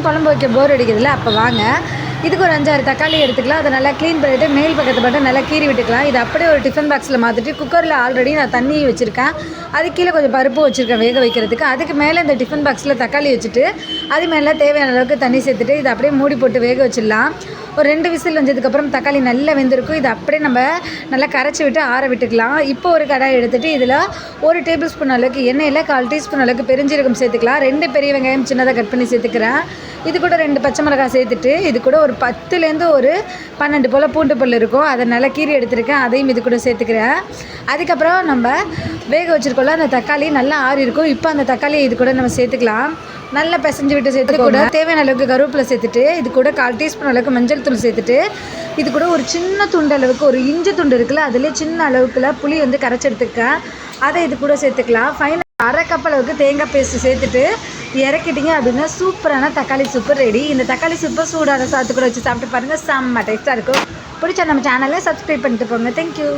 குழம்பு வைக்க போர் அடிக்குதுல்ல அப்போ வாங்க. இதுக்கு ஒரு அஞ்சாறு தக்காளி எடுத்துக்கலாம். அதை நல்லா க்ளீன் பண்ணிவிட்டு மேல் பக்கத்தை மட்டும் நல்லா கீறி விட்டுக்கலாம். இது அப்படியே ஒரு டிஃபன் பாக்ஸில் மாற்றிட்டு குக்கரில் ஆல்ரெடி நான் தண்ணி வச்சுருக்கேன். அது கீழே கொஞ்சம் பருப்பு வச்சுருக்கேன் வேக வைக்கிறதுக்கு. அதுக்கு மேலே இந்த டிஃபன் பாக்ஸில் தக்காளி வச்சுட்டு அது மேலே தேவையான அளவுக்கு தண்ணி சேர்த்துட்டு இதை அப்படியே மூடி போட்டு வேக வச்சிடலாம். ஒரு ரெண்டு விசில் வந்ததுக்கப்புறம் தக்காளி நல்லா வெந்திருக்கும். இதை அப்படியே நம்ம நல்லா கரைச்சி விட்டு ஆற விட்டுக்கலாம். இப்போ ஒரு கடாய் எடுத்துகிட்டு இதில் ஒரு டேபிள் ஸ்பூன் அளவுக்கு எண்ணெயில் கால் டீஸ்பூன் அளவுக்கு பெருஞ்சீரகம் சேர்த்துக்கலாம். ரெண்டு பெரிய வெங்காயம் சின்னதாக கட் பண்ணி சேர்த்துக்கிறேன். இது கூட ரெண்டு பச்சை மிளகாய் சேர்த்துட்டு இது கூட ஒரு பத்துலேருந்து ஒரு பன்னெண்டு போல் பூண்டு பல் இருக்கும். அதை நல்லா கீறி எடுத்திருக்கேன். அதையும் இது கூட சேர்த்துக்கிறேன். அதுக்கப்புறம் நம்ம வேக வச்சுருக்கோம்ல அந்த தக்காளி நல்லா ஆறி இருக்கும். இப்போ அந்த தக்காளியை இது கூட நம்ம சேர்த்துக்கலாம். நல்லா பிசைஞ்சு விட்டு சேர்த்து கூட தேவையான அளவுக்கு கருவேப்பிலை சேர்த்துட்டு இது கூட கால் டீஸ்பூன் அளவுக்கு மஞ்சள் தூள் சேர்த்துட்டு இது கூட ஒரு சின்ன துண்டு அளவுக்கு ஒரு இஞ்சி துண்டு இருக்குல்ல அதுலேயே சின்ன அளவுக்குல புளி வந்து கரைச்சி எடுத்துக்கேன் அதை இது கூட சேர்த்துக்கலாம். ஃபைனல் அரை கப் அளவுக்கு தேங்காய் பேஸ்ட் சேர்த்துட்டு இறக்கிட்டீங்க அப்படின்னா சூப்பரான தக்காளி சூப்பு ரெடி இந்த தக்காளி சூப்பை சூடான சாத்துக்குள்ள வச்சு சாப்பிட்டு பாருங்கள் செம்ம டேஸ்ட்டாக இருக்கும். பிடிச்சா நம்ம சேனலை சப்ஸ்கிரைப் பண்ணிட்டு போங்க. தேங்க்யூ